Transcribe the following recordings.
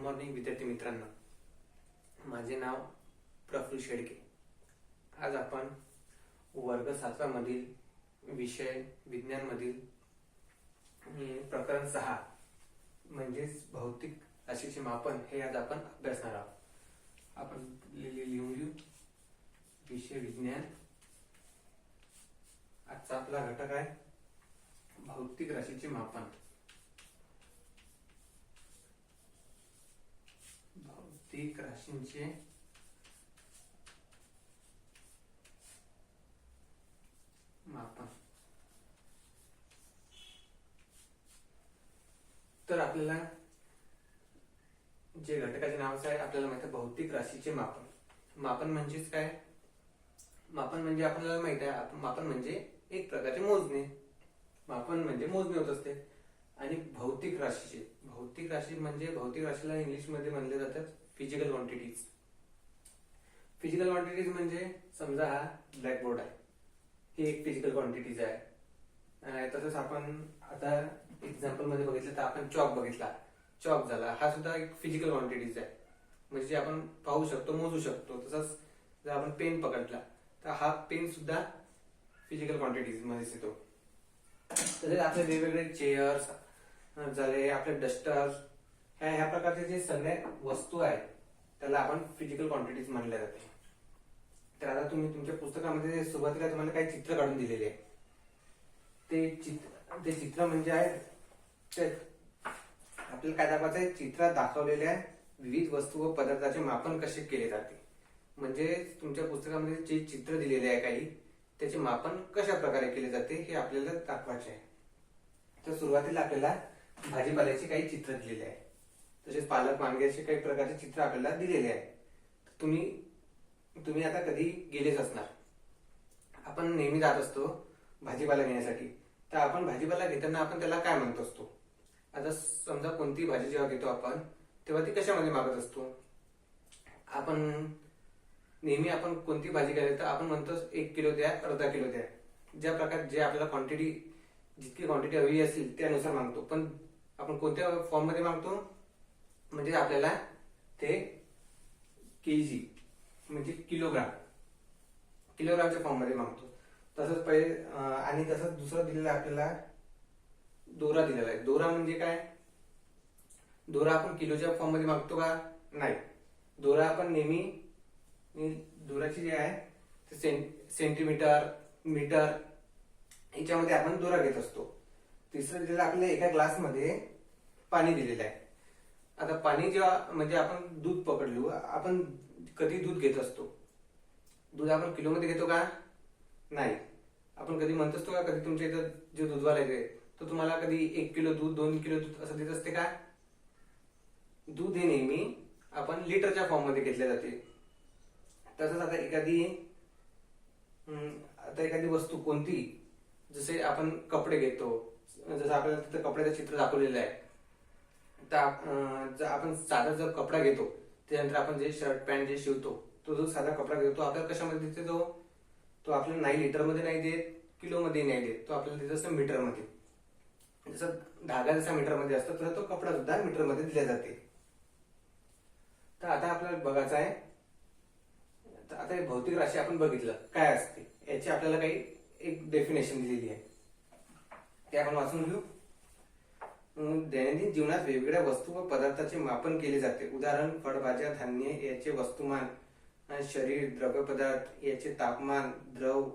Morning विद्यार्थी मित्रांनो. माझे नाव प्रफुल्ल शेडके. आज आपण वर्ग सातव्यामधील विषय विज्ञानमधील अं, प्रकरण सहा म्हणजेच भौतिक राशीचे मापन हे आज आपण अभ्यासणार आहोत. आपण लिहून घेऊ. विषय विज्ञान. आजचा आपला घटक आहे भौतिक राशीचे मापन. भौतिक राशींचे मापन तर आपल्याला जे घटकाचे नाव आहे आपल्याला माहिती आहे भौतिक राशीचे मापन. मापन म्हणजेच काय? मापन म्हणजे आपल्याला माहीत आहे मापन म्हणजे एक प्रकारचे मोजणे. मापन म्हणजे मोजणे होत असते. आणि भौतिक राशीचे. भौतिक राशी म्हणजे भौतिक राशीला इंग्लिशमध्ये म्हणले जातात फिजिकल क्वांटिटीज फिजिकल क्वांटिटीज म्हणजे समजा हा ब्लॅकबोर्ड आहे. ही एक फिजिकल क्वांटिटीज आहे. तसंच आपण आता एक्झाम्पलमध्ये बघितलं तर आपण चॉक बघितला. चॉक झाला. हा सुद्धा एक फिजिकल क्वांटिटीज आहे. म्हणजे जे आपण पाहू शकतो मोजू शकतो. तसंच जर आपण पेन पकडला तर हा पेन सुद्धा फिजिकल क्वांटिटीजमध्ये येतो तसेच आपले वेगवेगळे चेअर्स झाले आपले डस्टर्स ह्या ह्या प्रकारचे जे सगळ्या वस्तू आहेत त्याला आपण फिजिकल क्वांटिटीज मानल्या जाते. तर आता तुम्ही तुमच्या पुस्तकामध्ये सुरुवातीला तुम्हाला काही चित्र काढून दिलेले आहे ते चित्र ते चित्र म्हणजे आहे ते आपल्याला काय दाखवायचं आहे चित्रात दाखवलेल्या विविध वस्तू व पदार्थाचे मापन कसे केले जाते. म्हणजे तुमच्या पुस्तकामध्ये जे चित्र दिलेले आहे काही त्याचे मापन कशा प्रकारे केले जाते हे आपल्याला दाखवायचे आहे. तर सुरुवातीला आपल्याला भाजीपाल्याचे काही चित्र दिलेले आहे. तसेच पालक मांगे असे काही प्रकारचे चित्र आपल्याला दिलेले आहे तुम्ही तुम्ही आता कधी गेलेच असणार. आपण नेहमी जात असतो भाजीपाला घेण्यासाठी. तर आपण भाजीपाला घेताना आपण त्याला काय म्हणत असतो? आता समजा कोणती भाजी जेव्हा घेतो आपण तेव्हा ती कशामध्ये मागत असतो? आपण नेहमी आपण कोणती भाजी घ्यायला तर आपण म्हणतो एक किलो द्या अर्धा किलो द्या. ज्या प्रकार जे आपल्याला क्वांटिटी जितकी क्वांटिटी हवी असेल त्यानुसार मागतो. पण आपण कोणत्या फॉर्ममध्ये मागतो? म्हणजे आपल्याला ते केजी म्हणजे किलोग्राम किलोग्रामच्या फॉर्ममध्ये मागतो. तसंच पहिले आणि तसंच दुसरं दिलेलं आपल्याला दोरा दिलेला आहे. दोरा म्हणजे काय? दोरा आपण किलोच्या फॉर्ममध्ये मागतो का? नाही. दोरा आपण नेहमी दोराची जे आहे ते सें- सेंटीमीटर मीटर याच्यामध्ये आपण दोरा घेत असतो. तिसरं दिलेलं आपल्याला एका ग्लासमध्ये पाणी दिलेलं आहे. आता पाणी जेव्हा म्हणजे आपण दूध पकडलो आपण कधी दूध घेत असतो? दूध आपण किलोमध्ये घेतो का? नाही. आपण कधी म्हणत असतो का कधी तुमच्या इथं जे दूधवाला येते तो तुम्हाला कधी एक किलो दूध दोन किलो दूध असं देत असते का? दूध हे नेहमी आपण लिटरच्या फॉर्ममध्ये घेतले जाते. तसंच आता एखादी आता एखादी वस्तू कोणती जसे आपण कपडे घेतो जसं आपल्याला तिथं कपड्याचं चित्र दाखवलेलं आहे आपण साधा जर कपडा घेतो त्यानंतर आपण जे शर्ट पॅन्ट जे शिवतो तो जो साधा कपडा घेतो तो आपल्याला कशामध्ये देते तो? तो आपल्याला नाही लिटरमध्ये नाही देत किलोमध्ये नाही देत तो आपल्याला देत असतो मीटरमध्ये. जसं धागा जसा मीटरमध्ये असतो तसा तो कपडा सुद्धा मीटरमध्ये दिला जाते. तर आता आपल्याला बघायचं आहे तर आता हे भौतिक राशी आपण बघितलं काय असते? याची आपल्याला काही एक डेफिनेशन दिलेली आहे. ते आपण वाचून घेऊ. दैनंदिन जीवनात वेगवेगळ्या वस्तू व पदार्थाचे मापन केले जाते. उदाहरण फळभाज्या धान्य याचे वस्तुमान शरीर द्रव्य पदार्थ याचे तापमान द्रव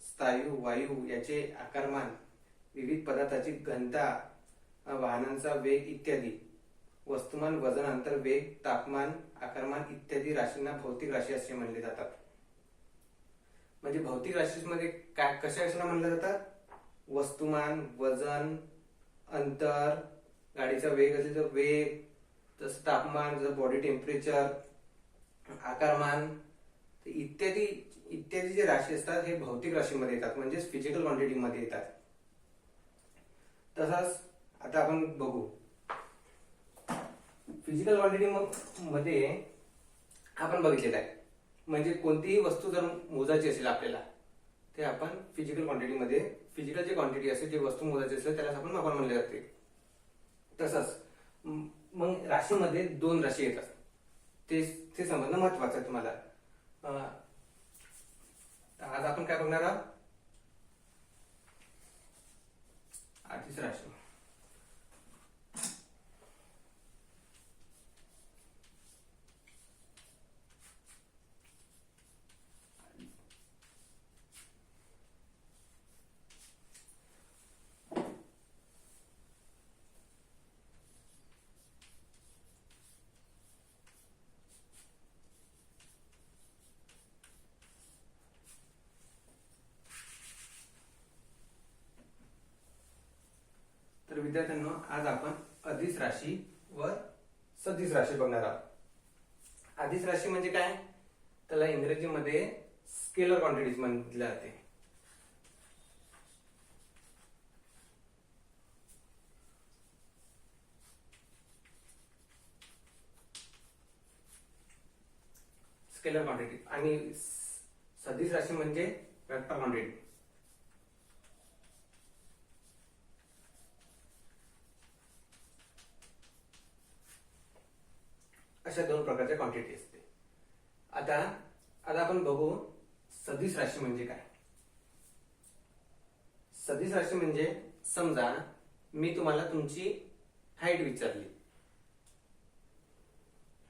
स्थायू वायू याचे आकारमान विविध पदार्थाची घनता वाहनांचा वेग इत्यादी. वस्तुमान वजन अंतर वेग तापमान आकारमान इत्यादी राशींना भौतिक राशी असे म्हणले जातात. म्हणजे भौतिक राशीमध्ये काय कशा कशाला म्हणल्या जातात? वस्तुमान वजन अंतर गाडीचा वेग असेल तर वेग जसं तापमान जसं बॉडी टेम्परेचर आकारमान इत्यादी इत्यादी जे राशी असतात हे भौतिक राशीमध्ये येतात म्हणजेच फिजिकल क्वांटिटीमध्ये येतात. तसाच आता आपण बघू. फिजिकल क्वांटिटी मध्ये आपण बघितलेलं आहे. म्हणजे कोणतीही वस्तू जर मोजायची असेल आपल्याला ते आपण फिजिकल क्वांटिटीमध्ये फिजिकल जे क्वांटिटी असेल जे वस्तू मोजायची असते त्याला आपण मापन म्हणले जाते. तसंच मग राशीमध्ये दोन राशी येतात ते ते समजणं महत्वाचं आहे तुम्हाला. आज आपण काय बघणार आहोत? आधीच राशी तर विद्यार्थ्यांनो आज आपण अधिस राशी व सदिस राशी बघणार आहोत. अधिस राशी म्हणजे काय? त्याला इंग्रजीमध्ये स्केलर क्वांटिटीज म्हटले जाते. स्केलर क्वांटिटी आणि सदिस राशी म्हणजे वेक्टर क्वांटिटी अशा दोन प्रकारच्या क्वांटिटी असते. आता आता आपण बघू सदिश राशी म्हणजे काय. सदिश राशी म्हणजे समजा मी तुम्हाला तुमची हाईट विचारली.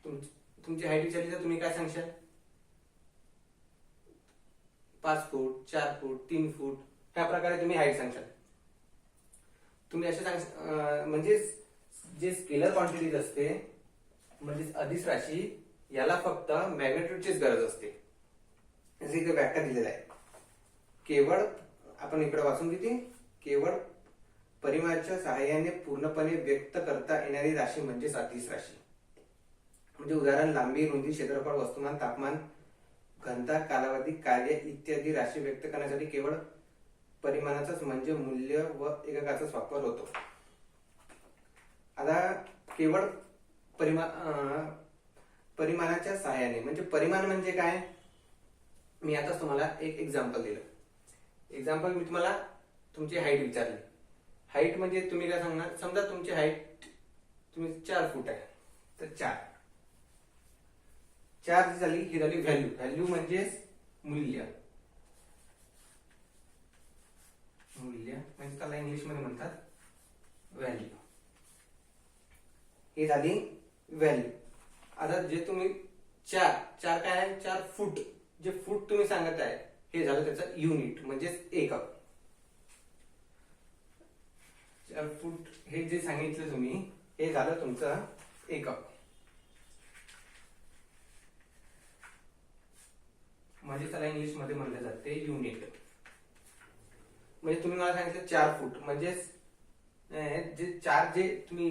तुम- तुमची हाईट विचारली तर तुम्ही काय सांगशाल? पाच फूट चार फूट तीन फूट ह्या प्रकारे तुम्ही हाईट सांगशाल. तुम्ही असे सांग म्हणजे जे स्केलर क्वांटिटीज असते म्हणजे अधिस राशी याला फक्त मॅग्नेट्यूडचीच गरज असते. जसे इथे व्याख्या दिलेला आहे. केवळ आपण इकडे वाचून किती केवळ परिमाणाच्या सहाय्याने पूर्णपणे व्यक्त करता येणारी राशी म्हणजेच अधिस राशी. म्हणजे उदाहरण लांबी रुंदी क्षेत्रफळ वस्तुमान तापमान घनता कालावधी कार्य इत्यादी राशी व्यक्त करण्यासाठी केवळ परिमाणाचाच म्हणजे मूल्य व एककाचाच वापर होतो. आता केवळ परिमा परिमाणाच्या सहाय्याने. म्हणजे परिमाण म्हणजे काय? मी आता तुम्हाला एक एक्झाम्पल दिलं. एक्झाम्पल मी तुम्हाला तुमची हाईट विचारली. हाईट म्हणजे तुम्ही काय सांगणार? समजा तुमची हाईट तुम्ही चार फूट आहे. तर चार. चार जी झाली ही झाली व्हॅल्यू व्हॅल्यू म्हणजे मूल्य. मूल्य म्हणजे त्याला इंग्लिशमध्ये म्हणतात व्हॅल्यू ही झाली व्हॅल्यू आता जे तुम्ही चार चार काय आहे? चार फूट जे फूट तुम्ही सांगत आहे हे झालं त्याचं युनिट म्हणजेच एकक. चार फूट हे जे सांगितलं तुम्ही हे झालं तुमचं एकक. म्हणजे त्याला इंग्लिशमध्ये म्हणलं जाते युनिट म्हणजे तुम्ही मला सांगितलं चार फूट म्हणजेच जे चार जे तुम्ही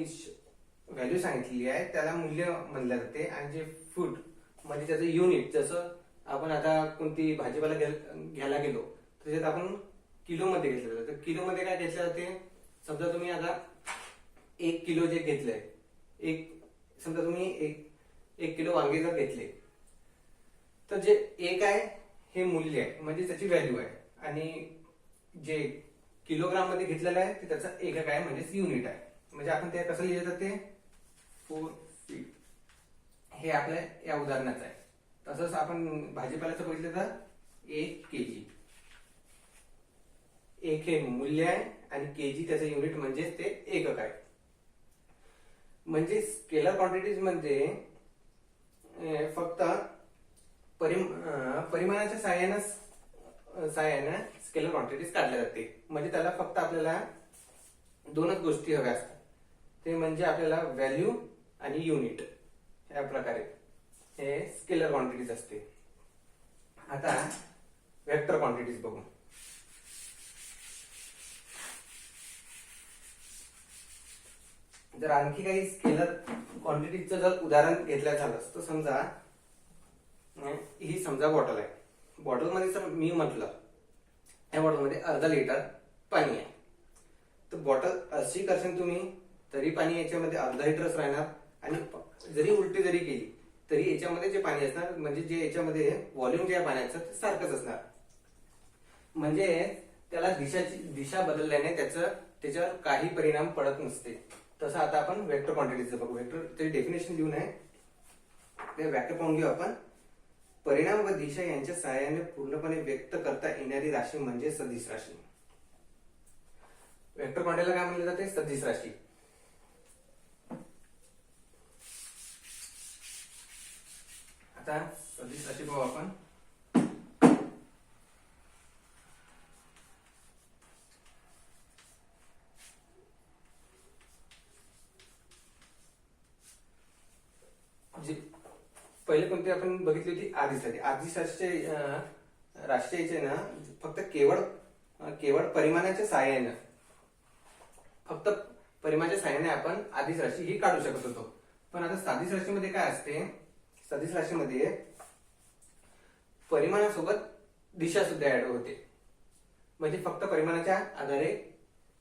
व्हॅल्यू सांगितलेली आहे त्याला मूल्य म्हणलं जाते. आणि जे फूट म्हणजे त्याचं युनिट जसं आपण आता कोणती भाजीपाला घ्याय- घ्यायला गेलो त्याच्यात आपण किलोमध्ये घेतलं जातं. तर किलोमध्ये काय घेतलं जाते? समजा तुम्ही आता एक किलो जे घेतलंय एक समजा तुम्ही एक एक किलो वांगे जर घेतले तर जे एक आहे हे मूल्य आहे. म्हणजे त्याची व्हॅल्यू आहे. आणि जे किलोग्राममध्ये घेतलेलं आहे ते त्याचं एकक आहे म्हणजेच युनिट आहे. म्हणजे आपण ते कसं लिहिलं जाते? फोर फीट हे आपल्या या उदाहरणाचं आहे. तसंच आपण भाजीपाल्याचं बघितलं तर एक केजी. एक हे मूल्य आहे आणि केजी त्याचं युनिट म्हणजेच ते एकक आहे. म्हणजे स्केलर क्वांटिटीज म्हणजे फक्त परिम परिमाणाच्या साह्यानं साह्यानं स्केलर क्वांटिटीज काढल्या जाते. म्हणजे त्याला फक्त आपल्याला दोनच गोष्टी हव्या असतात. ते म्हणजे आपल्याला व्हॅल्यू आणि युनिट या प्रकारे. हे स्केलर क्वांटिटीज असते आता वेक्टर क्वांटिटीज बघू. जर आणखी काही स्केलर क्वांटिटीचं जर उदाहरण घेतलं झालं तर समजा ही समजा बॉटल आहे. बॉटलमध्ये जर मी म्हटलं या बॉटलमध्ये अर्धा लिटर पाणी आहे. तर बॉटल अशी करशील तुम्ही तरी पाणी याच्यामध्ये अर्धा लिटरच राहणार. आणि जरी उलटी जरी केली तरी याच्यामध्ये जे पाणी असणार म्हणजे जे याच्यामध्ये व्हॉल्यूम जे आहे पाण्याचं ते सारखंच असणार. म्हणजे त्याला दिशाची दिशा बदलल्याने त्याचं त्याच्यावर काही परिणाम पडत नसते. तसं आता आपण वेक्टर क्वांटिटीचं बघू. वेक्टर ते डेफिनेशन लिहून आहे. ते व्याख्या पाहून घेऊ आपण. परिणाम व दिशा यांच्या सहाय्याने पूर्णपणे व्यक्त करता येणारी राशी म्हणजे सदिश राशी. वेक्टर क्वांटिटीला काय म्हणलं जाते? सदिश राशी. आता सदिश राशी पाहू आपण. म्हणजे पहिले कोणती आपण बघितली होती? आधी राशी आदिश राशीचे ना फक्त केवळ केवळ परिमाणाच्या सहाय्यानं फक्त परिमाणाच्या सहाय्याने आपण आधीच राशी ही काढू शकत होतो. पण आता सादिश राशीमध्ये काय असते? सदिश राशीमध्ये परिमाणासोबत दिशा सुद्धा ऍड होते. म्हणजे फक्त परिमाणाच्या आधारे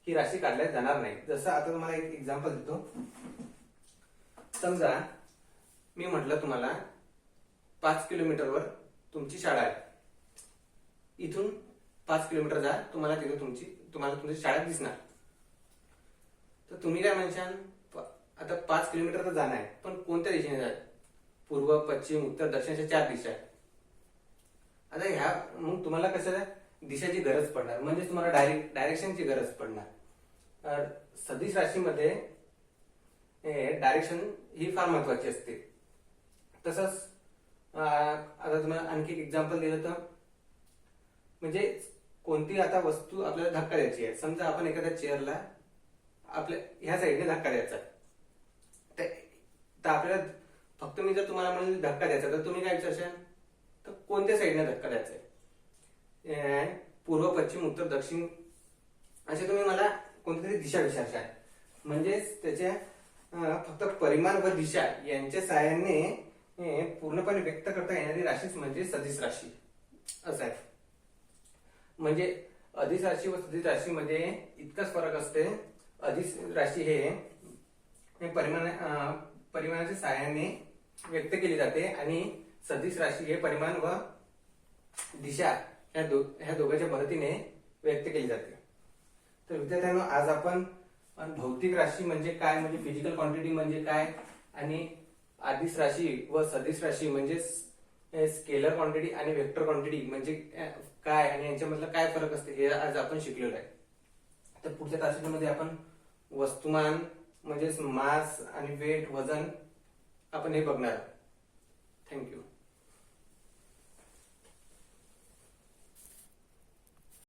ही राशी काढल्या जाणार नाही. जसं आता तुम्हाला एक एक्झाम्पल देतो. समजा मी म्हटलं तुम्हाला पाच किलोमीटरवर तुमची शाळा आहे. इथून पाच किलोमीटर जा तुम्हाला तिथे तुमची तुम्हाला तुमची शाळा दिसणार. तर तुम्ही काय म्हणशाल आता पाच किलोमीटर तर जाणार आहे पण कोणत्या दिशेने जाय पूर्व पश्चिम उत्तर दक्षिण अशा चार दिशा आहेत. आता ह्या मग तुम्हाला कसं दिशाची गरज पडणार? म्हणजे तुम्हाला डायरेक्ट डायरेक्शनची गरज पडणार. सदिश राशीमध्ये डायरेक्शन ही फार महत्वाची असते. तसंच आता तुम्हाला आणखी एक्झाम्पल दिलं तर म्हणजे कोणती आता वस्तू आपल्याला धक्का द्यायची आहे. समजा आपण एखाद्या चेअरला आपल्या ह्या साईडने धक्का द्यायचा तर तर आपल्याला फक्त मी जर तुम्हाला म्हणलं धक्का द्यायचा तर तुम्ही काय विचारशाल? तर कोणत्या साईडने धक्का द्यायचा आहे? पूर्व पश्चिम उत्तर दक्षिण असे तुम्ही मला कोणती तरी दिशा विचारशाल. म्हणजेच त्याच्या फक्त परिमाण व दिशा यांच्या साहाय्याने पूर्णपणे व्यक्त करता येणारी राशीच म्हणजे सदिश राशी. असं आहे. म्हणजे अधिस राशी व सदिश राशीमध्ये इतकाच फरक असते. अधिस राशी हे परिमाण परिमाणाच्या सहाय्याने व्यक्त केली जाते आणि सदिश राशी हे परिमाण व दिशा ह्या दो ह्या दोघांच्या मदतीने व्यक्त केली जाते. तर विद्यार्थ्यांनो आज आपण भौतिक राशी म्हणजे काय म्हणजे फिजिकल क्वांटिटी म्हणजे काय आणि आदिश राशी व सदिश राशी म्हणजे स्केलर क्वांटिटी आणि वेक्टर क्वांटिटी म्हणजे काय आणि यांच्यामधला काय फरक असते हे आज आपण शिकलेलो आहे. तर पुढच्या तासिकेमध्ये आपण वस्तुमान म्हणजेच मास आणि वेट वजन आपण हे बघणार. थँक्यू